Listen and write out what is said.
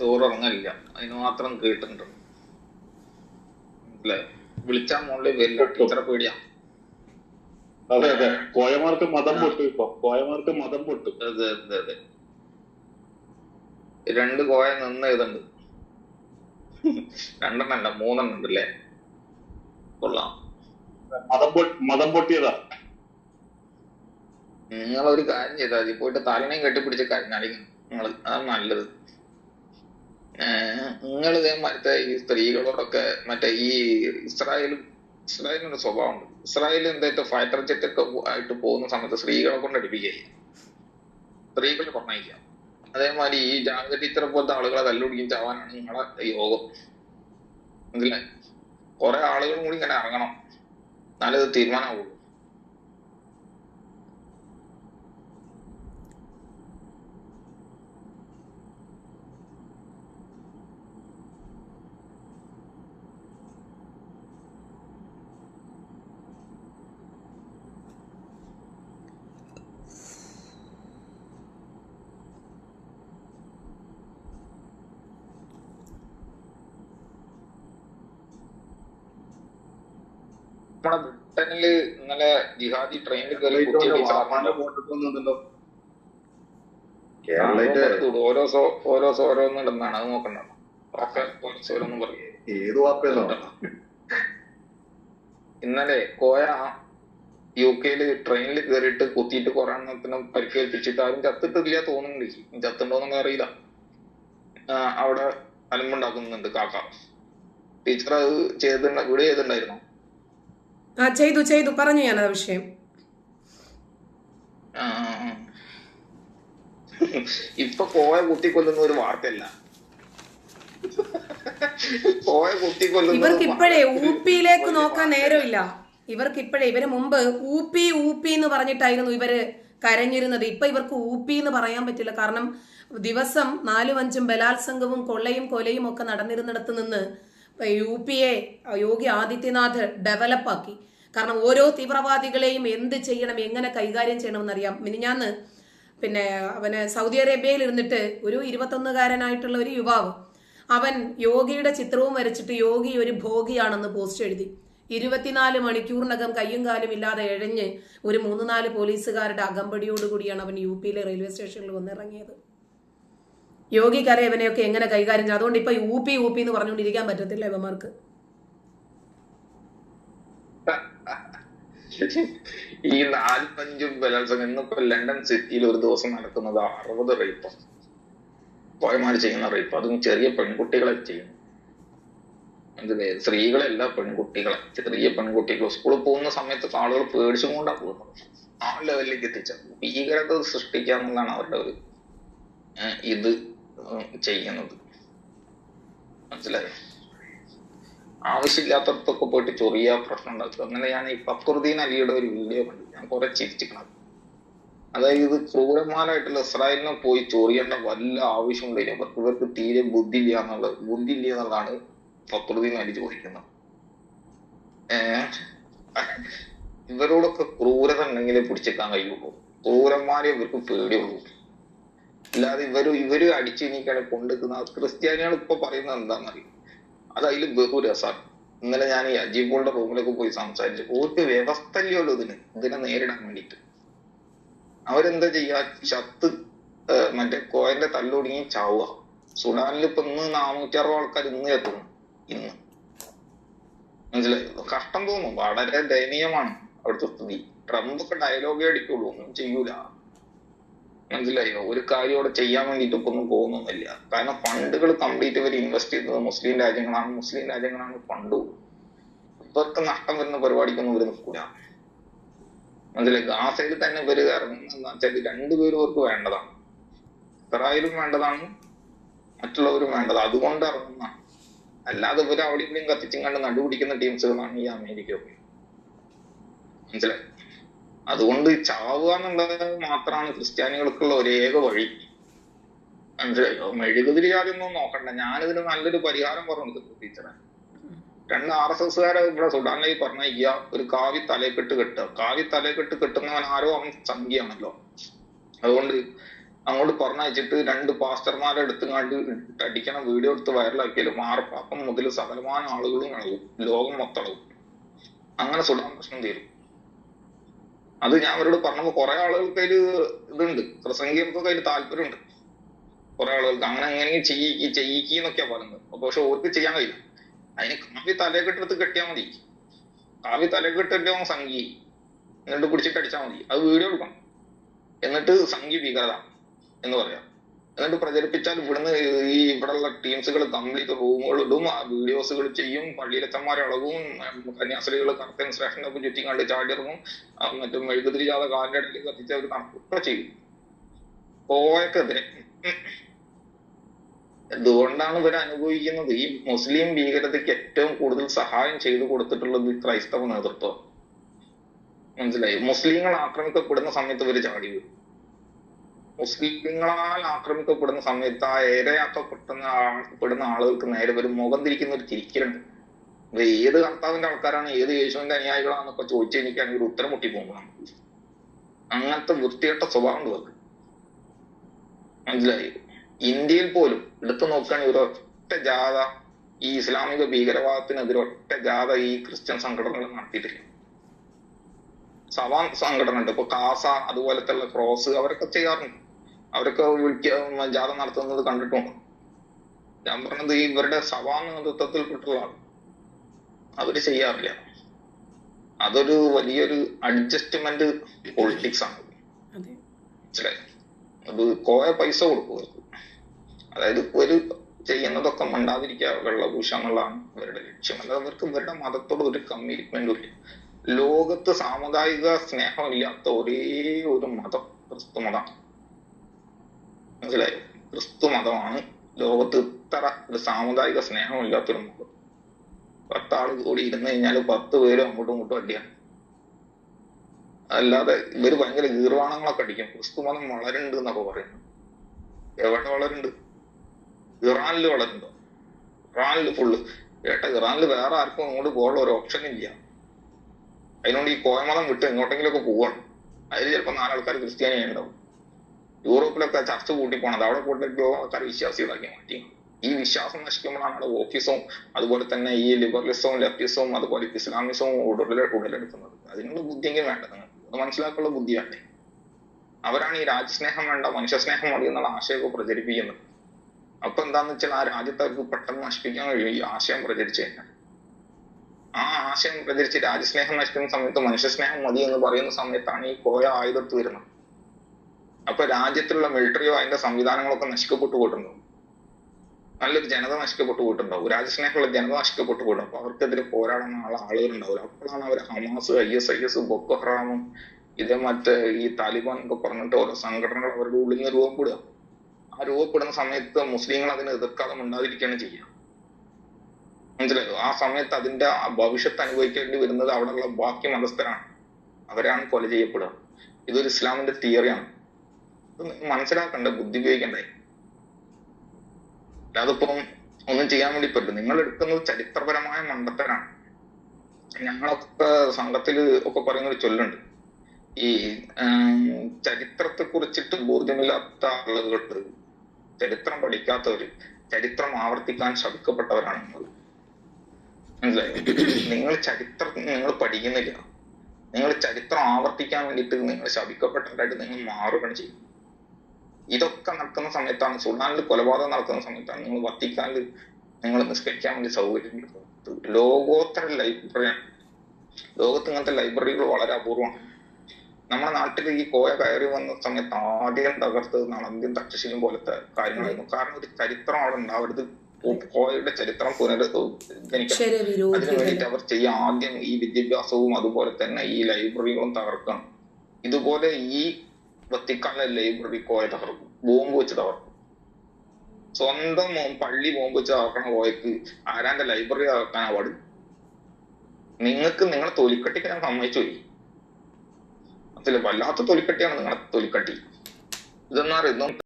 ചോറിറങ്ങലില്ല അതിന് മാത്രം കേട്ടിട്ടുണ്ട്. അല്ലേ? വിളിച്ചാൽ മുകളിൽ വരില്ല ടീച്ചറെ പേടിയാ. അതെ അതെ. കോയമാർക്ക് മതം പൊട്ടു ഇപ്പൊ. കോയമാർക്ക് മതം പൊട്ടു. അതെ അതെ അതെ. രണ്ട് കോയ നിന്ന് ഇതുണ്ട്. രണ്ടെണ്ണല്ല മൂന്നെണ്ണം ഉണ്ട് അല്ലേ? കൊള്ളാം. മതം മതം പൊട്ടിയതാ. നിങ്ങളൊരു കാര്യം ചെയ്താൽ മതി. പോയിട്ട് തലനെയും കെട്ടിപ്പിടിച്ച് കരഞ്ഞാടി നിങ്ങൾ അതാണ് നല്ലത്. നിങ്ങൾ ദേ മറ്റേ ഈ സ്ത്രീകളോടൊക്കെ മറ്റേ ഈ ഇസ്രായേലും ഇസ്രായേലിനൊരു സ്വഭാവമുണ്ട്. ഇസ്രായേൽ എന്തായിട്ട് ഫൈറ്റർ ജെറ്റ് ഒക്കെ ആയിട്ട് പോകുന്ന സമയത്ത് സ്ത്രീകളെ കൊണ്ട് അടിപ്പിക്കുക സ്ത്രീകളെ പറഞ്ഞയക്കാം അതേമാതിരി ഈ ജാഗ്രത ഇത്ര പോലത്തെ ആളുകളെ തല്ലുപിടിക്കും ചാവാനാണ് നിങ്ങളെ യോഗം. മനസ്സിലായി? കുറെ ആളുകളും കൂടി ഇങ്ങനെ ഇറങ്ങണം. എന്നാലേ ഇത് തീരുമാനമാവുള്ളൂ നമ്മുടെ ബ്രിട്ടനിൽ ഇന്നലെ ജിഹാദി ട്രെയിനിൽ കയറി കുത്തിയ വാപ്പാന്റെ ടീച്ചർ വോട്ടിട്ടൊന്നുണ്ടല്ലോ ഓരോ ഓരോ ഓരോന്നും ഇടുന്നതാണ് അത് നോക്കണ്ട ഏത് ഇന്നലെ കോയ യു കെയിൽ ട്രെയിനിൽ കയറിയിട്ട് കുത്തിയിട്ട് കുറെ എണ്ണത്തിനും പരിക്കേൽപ്പിച്ചിട്ട് ആരും ചത്തിട്ടില്ല തോന്നുന്നുണ്ട്. ചത്തുണ്ടോന്നൊന്നും അറിയില്ല. അവിടെ അലമ്പുണ്ടാക്കുന്നുണ്ട് കാക്ക. ടീച്ചർ അത് ചെയ്തിട്ടുണ്ട ഇവിടെ ചെയ്തിട്ടുണ്ടായിരുന്നു ആ ചെയ്തു ചെയ്തു. പറഞ്ഞു ഞാൻ ആ വിഷയം. ഇപ്പൊ കോയ കുത്തിക്കൊല്ലുന്ന ഒരു വാർത്തയല്ല. കോയ കുത്തിക്കൊല്ലുന്ന ഇവർക്ക് ഇപ്പോഴേ ഊപ്പിയിലേക്ക് നോക്കാൻ നേരമില്ല. ഇവർക്ക് ഇപ്പോഴേ ഇവർ മുമ്പ് ഊപ്പി ഊപ്പി എന്ന് പറഞ്ഞിട്ടായിരുന്നു ഇവർ കരഞ്ഞിരുന്നത്. ഇപ്പൊ ഇവർക്ക് ഊപ്പി എന്ന് പറയാൻ പറ്റില്ല. കാരണം ദിവസം നാലും അഞ്ചും ബലാത്സംഗവും കൊള്ളയും കൊലയും ഒക്കെ നടന്നിരുന്നിടത്ത് നിന്ന് U P A Yogi Adityanath ഡെവലപ്പാക്കി. കാരണം ഓരോ തീവ്രവാദികളെയും എന്ത് ചെയ്യണം എങ്ങനെ കൈകാര്യം ചെയ്യണമെന്നറിയാം. മിനിഞ്ഞാന്ന് പിന്നെ അവന് സൗദി അറേബ്യയിൽ ഇരുന്നിട്ട് ഒരു ഇരുപത്തൊന്നുകാരനായിട്ടുള്ള ഒരു യുവാവ് അവൻ യോഗിയുടെ ചിത്രവും വരച്ചിട്ട് യോഗി ഒരു ഭോഗിയാണെന്ന് പോസ്റ്റ് എഴുതി. ഇരുപത്തിനാല് മണിക്കൂറിനകം കയ്യും കാലും ഇല്ലാതെ എഴഞ്ഞ് ഒരു മൂന്ന് നാല് പോലീസുകാരുടെ അകമ്പടിയോടുകൂടിയാണ് അവൻ യു പിയിലെ റെയിൽവേ സ്റ്റേഷനിൽ വന്നിറങ്ങിയത്. യോഗിക്കറിയാം ഇവനെയൊക്കെ എങ്ങനെ കൈകാര്യം ചെയ്യും? അതുകൊണ്ട് ഇപ്പൊ യു പി യു പി എന്ന് പറഞ്ഞുകൊണ്ടിരിക്കാൻ പറ്റത്തില്ല ഇവന്മാർക്ക്. ഈ നാൽപ്പഞ്ചും ബലാത്സംഗം ഇന്നിപ്പോ ലണ്ടൻ സിറ്റിയിൽ ഒരു ദിവസം നടക്കുന്നത് അറുപത് റേപ്പ്. പോയമാർ ചെയ്യുന്ന റേപ്പ്. അതും ചെറിയ പെൺകുട്ടികളെ ചെയ്യുന്നു. എന്തിന് സ്ത്രീകളല്ല പെൺകുട്ടികളെ. ചെറിയ പെൺകുട്ടികൾ സ്കൂളിൽ പോകുന്ന സമയത്ത് ആളുകൾ പേടിച്ചും കൊണ്ടാ പോകുന്നത്. ആ ലെവലിലേക്ക് എത്തിച്ച ഭീകരത സൃഷ്ടിക്കുക എന്നുള്ളതാണ് അവരുടെ ഒരു ഇത്. ചെയ്യുന്നത് മനസ്സിലായി? ആവശ്യമില്ലാത്തടത്തൊക്കെ പോയിട്ട് ചൊറിയ പ്രശ്നം ഉണ്ടാക്കുക അങ്ങനെ ഞാൻ ഈ ഫക്രുദ്ദീൻ അലിയുടെ ഒരു വീഡിയോ കണ്ടു. ഞാൻ കുറെ ചിരിച്ചിക്കണം അതായത് ഇത് ക്രൂരന്മാരായിട്ടുള്ള ഇസ്രായേലിനെ പോയി ചൊറിയേണ്ട വല്ല ആവശ്യമുണ്ടെങ്കിൽ അവർക്ക് ഇവർക്ക് തീരെ ബുദ്ധിയില്ല എന്നുള്ളത് ബുദ്ധിയില്ല എന്നുള്ളതാണ് ഫക്രുദ്ദീൻ അലി ചോദിക്കുന്നത്. ഇവരോടൊക്കെ ക്രൂരത ഉണ്ടെങ്കിലേ പിടിച്ചെടുക്കാൻ കഴിയുള്ളൂ. ക്രൂരന്മാരെ ഇവർക്ക് പേടിയുള്ളൂ. അല്ലാതെ ഇവർ ഇവർ അടിച്ചു നീക്കാണ് കൊണ്ടുവെക്കുന്ന ക്രിസ്ത്യാനികൾ ഇപ്പൊ പറയുന്നത് എന്താണെന്നറിയും? അത് അതിൽ ബഹുരസാണ് ഇന്നലെ ഞാൻ ഈ അജീബുകളുടെ റൂമിലൊക്കെ പോയി സംസാരിച്ചു ഓർക്ക് വ്യവസ്ഥ ഇല്ലല്ലോ ഇതിന്. ഇതിനെ നേരിടാൻ വേണ്ടിയിട്ട്. അവരെന്താ ചെയ്യാ? ചത്ത് മറ്റേ കോയന്റെ തല്ലൊടുങ്ങി ചാവുക. സുഡാനിൽ ഇപ്പൊ ഇന്ന് നാനൂറ്റി അറുപത് ആൾക്കാർ ഇന്ന് എത്തുന്നു ഇന്ന്. മനസ്സിലായോ? കഷ്ടം തോന്നും. വളരെ ദയനീയമാണ് അവിടുത്തെ സ്ഥിതി. ട്രംപ് ഒക്കെ ഡയലോഗേ അടിക്കുള്ളൂ. ഒന്നും ചെയ്യൂല. മനസ്സിലായോ? ഒരു കാര്യം അവിടെ ചെയ്യാൻ വേണ്ടിയിട്ട് ഇപ്പൊ ഒന്നും പോകുന്നൊന്നുമില്ല. കാരണം ഫണ്ടുകൾ കംപ്ലീറ്റ് ഇവർ ഇൻവെസ്റ്റ് ചെയ്യുന്നത് മുസ്ലിം രാജ്യങ്ങളാണ്. മുസ്ലിം രാജ്യങ്ങളാണ് ഫണ്ട്. ഇവർക്ക് നഷ്ടം വരുന്ന പരിപാടിക്കൊന്നും ഇവർ നിൽക്കൂല. മനസ്സിലായി? ഗാസയിൽ തന്നെ ഇവർ ഇറങ്ങുന്ന വെച്ചാൽ രണ്ടുപേരും അവർക്ക് വേണ്ടതാണ്. ഇസ്രായേലും വേണ്ടതാണ്. മറ്റുള്ളവരും വേണ്ടത് അതുകൊണ്ട് ഇറങ്ങുന്ന അല്ലാതെ ഇവർ അവിടെ ഇവിടെയും കത്തിച്ചും കണ്ട് നടുപിടിക്കുന്ന ടീംസുകളാണ് ഈ അമേരിക്ക ഒക്കെ മനസ്സിലായി? അതുകൊണ്ട് ചാവുക എന്നുള്ളത് മാത്രമാണ് ക്രിസ്ത്യാനികൾക്കുള്ള ഒരേക വഴി. മനസ്സിലായോ? മെഴുകുതിരി ആദ്യമൊന്നും നോക്കണ്ട. ഞാനിതിന് നല്ലൊരു പരിഹാരം പറഞ്ഞു കൊടുത്തു ടീച്ചറെ. രണ്ട് ആർ എസ് എസ്കാരെ ഇവിടെ സുഡാനിലേക്ക് പറഞ്ഞയക്കുക. ഒരു കാവി തലക്കെട്ട് കെട്ടുക. കാവി തലക്കെട്ട് കെട്ടുന്നവൻ ആരോ അവൻ സംഖ്യയാണല്ലോ. അതുകൊണ്ട് അങ്ങോട്ട് പറഞ്ഞയച്ചിട്ട് രണ്ട് പാസ്റ്റർമാരെ എടുത്തുങ്ങാണ്ട് അടിക്കണ വീഡിയോ എടുത്ത് വൈറലാക്കിയാലും മാർപ്പാപ്പം മുതൽ സകലമാന ആളുകളും ഇളകും. ലോകം മൊത്തം ഇളകും. അങ്ങനെ സുഡാൻ പ്രശ്നം തീരും. അത് ഞാൻ അവരോട് പറഞ്ഞപ്പോ കുറെ ആളുകൾക്ക് അതിൽ ഇതുണ്ട്. പ്രസംഗികൾക്കൊക്കെ അതിൽ താല്പര്യമുണ്ട്. കുറെ ആളുകൾക്ക് അങ്ങനെ എങ്ങനെ ചെയ്യിക്ക് ചെയ്യിക്ക് എന്നൊക്കെയാ പറയുന്നത്. അപ്പൊ പക്ഷെ ഓർക്ക് ചെയ്യാൻ കഴിയില്ല. അതിന് കാവ്യ തലക്കെട്ടെടുത്ത് കെട്ടിയാ മതി. കാവ്യ തലയെക്കെട്ടെ അവൻ സംഗീ എന്നിട്ട് പിടിച്ചിട്ട് അടിച്ചാൽ മതി. അത് വീഡിയോ എടുക്കണം. എന്നിട്ട് സംഗീ ഭീകരത എന്ന് പറയാം. എന്നിട്ട് പ്രചരിപ്പിച്ചാൽ ഇവിടുന്ന് ഈ ഇവിടെയുള്ള ടീംസുകൾ കംപ്ലീറ്റ് റൂമുകൾ ഇടും ആ വീഡിയോസുകൾ ചെയ്യും പള്ളിയിലച്ചന്മാരെ ഇളകും കന്യാസ്ത്രീകൾ കർത്തൻ സ്റ്റേഷനൊക്കെ ചുറ്റിക്കണ്ട് ചാടിയിറങ്ങും മറ്റും മെഴുകുതിരി ജാഥ ഇടയിൽ കത്തിച്ച് അവർ നടക്കുക ചെയ്യും. കോയക്കെതിരെ എന്തുകൊണ്ടാണ് ഇവർ അനുഭവിക്കുന്നത്. ഈ മുസ്ലിം ഭീകരതയ്ക്ക് ഏറ്റവും കൂടുതൽ സഹായം ചെയ്തു കൊടുത്തിട്ടുള്ളത് ക്രൈസ്തവ നേതൃത്വം. മനസ്സിലായി? മുസ്ലിങ്ങൾ ആക്രമിക്കപ്പെടുന്ന സമയത്ത് ഇവർ ചാടി വീഴും. മുസ്ലിങ്ങളാൽ ആക്രമിക്കപ്പെടുന്ന സമയത്ത് ആ ഇരയാക്കപ്പെടുന്ന ആ- പെടുന്ന ആളുകൾക്ക് നേരെ ഒരു മുഖം തിരിക്കുന്ന ഒരു ചിരിക്കലുണ്ട്. അപ്പൊ ഏത് കർത്താവിന്റെ ആൾക്കാരാണ് ഏത് യേശുവിന്റെ അനുയായികളാന്നൊക്കെ ചോദിച്ചു എനിക്കാണെങ്കിൽ ഒരു ഉത്തരം പോകുന്നതാണ്. അങ്ങനത്തെ വൃത്തികെട്ട സ്വഭാവം ഉണ്ട് മനസ്സിലായി? ഇന്ത്യയിൽ പോലും എടുത്തു നോക്കുകയാണെങ്കിൽ ഒരു ഒറ്റ ജാഥ ഈ ഇസ്ലാമിക ഭീകരവാദത്തിനെതിരെ ഒറ്റ ജാഥ ഈ ക്രിസ്ത്യൻ സംഘടനകൾ നടത്തിയിട്ടില്ല. സവാൻ സംഘടന ഉണ്ട് ഇപ്പൊ കാസ അതുപോലത്തെ ക്രോസ് അവരൊക്കെ ചെയ്യാറുണ്ട്. അവരൊക്കെ വിളിക്ക ജാഥ നടത്തുന്നത് കണ്ടിട്ടുണ്ട് ഞാൻ പറഞ്ഞത് ഈ ഇവരുടെ സഭാ നേതൃത്വത്തിൽപ്പെട്ടുള്ള ആൾ അവർ ചെയ്യാറില്ല. അതൊരു വലിയൊരു അഡ്ജസ്റ്റ്മെന്റ് പൊളിറ്റിക്സ് ആണ്. അതെ. മനസ്സിലായി? അത് കോയ പൈസ കൊടുക്കും അതായത് ഒരു ചെയ്യുന്നതൊക്കെ മണ്ടാതിരിക്കുക വെള്ളപൂശ എന്നുള്ളതാണ് അവരുടെ ലക്ഷ്യം. അല്ലാതെ അവർക്ക് ഇവരുടെ മതത്തോട് ഒരു കമ്മിറ്റ്മെന്റും ഇല്ല. ലോകത്ത് സാമുദായിക സ്നേഹമില്ലാത്ത ഒരേ ഒരു മതം ക്രിസ്തു മതമാണ് മനസ്സിലായോ. ക്രിസ്തു മതമാണ് ലോകത്ത് ഇത്ര ഒരു സാമുദായിക സ്നേഹമില്ലാത്തൊരു മതം പത്താൾ കൂടി ഇരുന്ന് കഴിഞ്ഞാൽ പത്ത് പേരും അങ്ങോട്ടും ഇങ്ങോട്ടും അടിയാണ്. അല്ലാതെ ഇവർ ഭയങ്കര ഗീർവാണങ്ങളൊക്കെ അടിക്കും. ക്രിസ്തു മതം വളരുന്നുണ്ട് എന്നൊക്കെ പറയുന്നു. എവിടെ വളരുന്നുണ്ട്? ഇറാനിൽ വളരുന്നുണ്ടോ? ഇറാനിൽ ഫുള്ള് ഏട്ടാ ഇറാനിൽ വേറെ ആർക്കും അങ്ങോട്ട് പോകാനുള്ള ഒരു ഓപ്ഷൻ ഇല്ല. അതിനോട് ഈ കോയമതം വിട്ട് എങ്ങോട്ടെങ്കിലുമൊക്കെ പോവാണ്. അതിൽ ചിലപ്പോൾ നാലാൾക്കാർ ക്രിസ്ത്യാനി ഉണ്ടാവും. യൂറോപ്പിലൊക്കെ ചർച്ച കൂട്ടി പോണത്. അവിടെ പോയിട്ട് ആൾക്കാർ വിശ്വാസികളാക്കി മാറ്റി. ഈ വിശ്വാസം നശിക്കുമ്പോഴാണ് അവിടെ ഓഫീസും അതുപോലെ തന്നെ ഈ ലിബറലിസവും ലെഫ്റ്റിസവും അതുപോലെ ഇസ്ലാമിസവും ഉടലെ ഉടലെടുക്കുന്നത് അതിനുള്ള ബുദ്ധിയെങ്കിലും വേണ്ടത്. അത് മനസ്സിലാക്കാനുള്ള വേണ്ടേ? അവരാണ് ഈ രാജ്യസ്നേഹം വേണ്ട മനുഷ്യസ്നേഹം മതി എന്നുള്ള ആശയമൊക്കെ പ്രചരിപ്പിക്കുന്നത്. അപ്പൊ എന്താന്ന് വെച്ചാൽ ആ രാജ്യത്തെ അവർക്ക് പെട്ടെന്ന് നശിപ്പിക്കാൻ കഴിയും ഈ ആശയം പ്രചരിച്ചു കഴിഞ്ഞാൽ. ആ ആശയം പ്രചരിച്ച് രാജ്യസ്നേഹം നശിക്കുന്ന സമയത്ത് മനുഷ്യസ്നേഹം മതി എന്ന് പറയുന്ന സമയത്താണ് ഈ കോയ ആയുധത്ത് വരുന്നത്. അപ്പൊ രാജ്യത്തിലുള്ള മിലിറ്ററിയോ അതിന്റെ സംവിധാനങ്ങളൊക്കെ നശിക്കപ്പെട്ടു പോയിട്ടുണ്ടാവും നല്ലൊരു ജനത നശിക്കപ്പെട്ടു പോയിട്ടുണ്ടാവും. രാജ്യസ്നേഹമുള്ള ജനത നശിക്കപ്പെട്ടു പോയിട്ടും അപ്പൊ അവർക്കെതിരെ പോരാടാനുള്ള ആളെ ആളുകൾ ഉണ്ടാവില്ല അപ്പോഴാണ് അവർ Hamas I S I S ഹറാമും ഇതേ മറ്റേ ഈ താലിബാൻ ഒക്കെ പറഞ്ഞിട്ട് ഓരോ സംഘടനകൾ അവരുടെ ഉള്ളിൽ നിന്ന് രൂപപ്പെടുക ആ രൂപപ്പെടുന്ന സമയത്ത് മുസ്ലിങ്ങൾ അതിനെ എതിർക്കാതെ ഉണ്ടാതിരിക്കുകയാണ് ചെയ്യുക. മനസ്സിലായോ? ആ സമയത്ത് അതിന്റെ ഭവിഷ്യത്ത് അനുഭവിക്കേണ്ടി വരുന്നത് അവിടെയുള്ള ബാക്കി മതസ്ഥരാണ്. അവരാണ് കൊല ചെയ്യപ്പെടുക. ഇതൊരു ഇസ്ലാമിന്റെ തിയറിയാണ് മനസ്സിലാക്കണ്ടേ ബുദ്ധി ഉപയോഗിക്കണ്ടേ? അല്ലാതിപ്പം ഒന്നും ചെയ്യാൻ വേണ്ടി പറ്റും നിങ്ങൾ എടുക്കുന്നത് ചരിത്രപരമായ മണ്ടത്തരാണ്. ഞങ്ങളൊക്കെ സംഘത്തിൽ ഒക്കെ പറയുന്ന ഒരു ചൊല്ലുണ്ട്. ഈ ചരിത്രത്തെ കുറിച്ചിട്ട് ബോധ്യമില്ലാത്ത ആളുകൾ ചരിത്രം പഠിക്കാത്തവര് ചരിത്രം ആവർത്തിക്കാൻ ശപിക്കപ്പെട്ടവരാണ് നിങ്ങൾ നിങ്ങൾ ചരിത്രം നിങ്ങൾ പഠിക്കുന്നില്ല. നിങ്ങൾ ചരിത്രം ആവർത്തിക്കാൻ വേണ്ടിയിട്ട് നിങ്ങൾ ശപിക്കപ്പെട്ടവരായിട്ട് നിങ്ങൾ മാറുകയാണ് ചെയ്യും ഇതൊക്കെ നടക്കുന്ന സമയത്താണ് സുഡാനിൽ കൊലപാതകം നടക്കുന്ന സമയത്താണ് നിങ്ങൾ വത്തിക്കാനിൽ നിങ്ങൾ നിസ്കരിക്കാൻ വേണ്ടി സൗകര്യം. ലോകോത്തര ലൈബ്രറിയാണ്. ലോകത്ത് ഇങ്ങനത്തെ ലൈബ്രറികൾ വളരെ അപൂർവമാണ്. നമ്മുടെ നാട്ടിൽ ഈ കോയ കയറി വന്ന സമയത്ത് ആദ്യം തകർത്തത് അന്ത്യം തക്ഷശിലും പോലത്തെ കാര്യങ്ങളായിരുന്നു. കാരണം ഒരു ചരിത്രം അവിടെ ഉണ്ടാവരുത്. കോയയുടെ ചരിത്രം പുനരുദ്ധരിക്കണം. അതിനു വേണ്ടിട്ട് വേണ്ടിയിട്ട് അവർ ചെയ്യുക ആദ്യം ഈ വിദ്യാഭ്യാസവും അതുപോലെ തന്നെ ഈ ലൈബ്രറികളും തകർക്കണം. ഇതുപോലെ ഈ വത്തിക്കാനിലെ ലൈബ്രറി കോയ തകർക്കും ബോംബ് വെച്ച് തകർക്കും സ്വന്തം പള്ളി ബോംബ് വെച്ച് തകർക്കണ കോയക്ക് ആരാന്റെ ലൈബ്രറി തകർക്കാൻ അവാർഡ് നിങ്ങൾക്ക് നിങ്ങളെ തൊലിക്കട്ടിക്ക് ഞാൻ സമ്മതിച്ചു പോയി. അതിൽ വല്ലാത്ത തൊലിക്കട്ടിയാണ് നിങ്ങളെ തൊലിക്കട്ടി. ഇതൊന്നും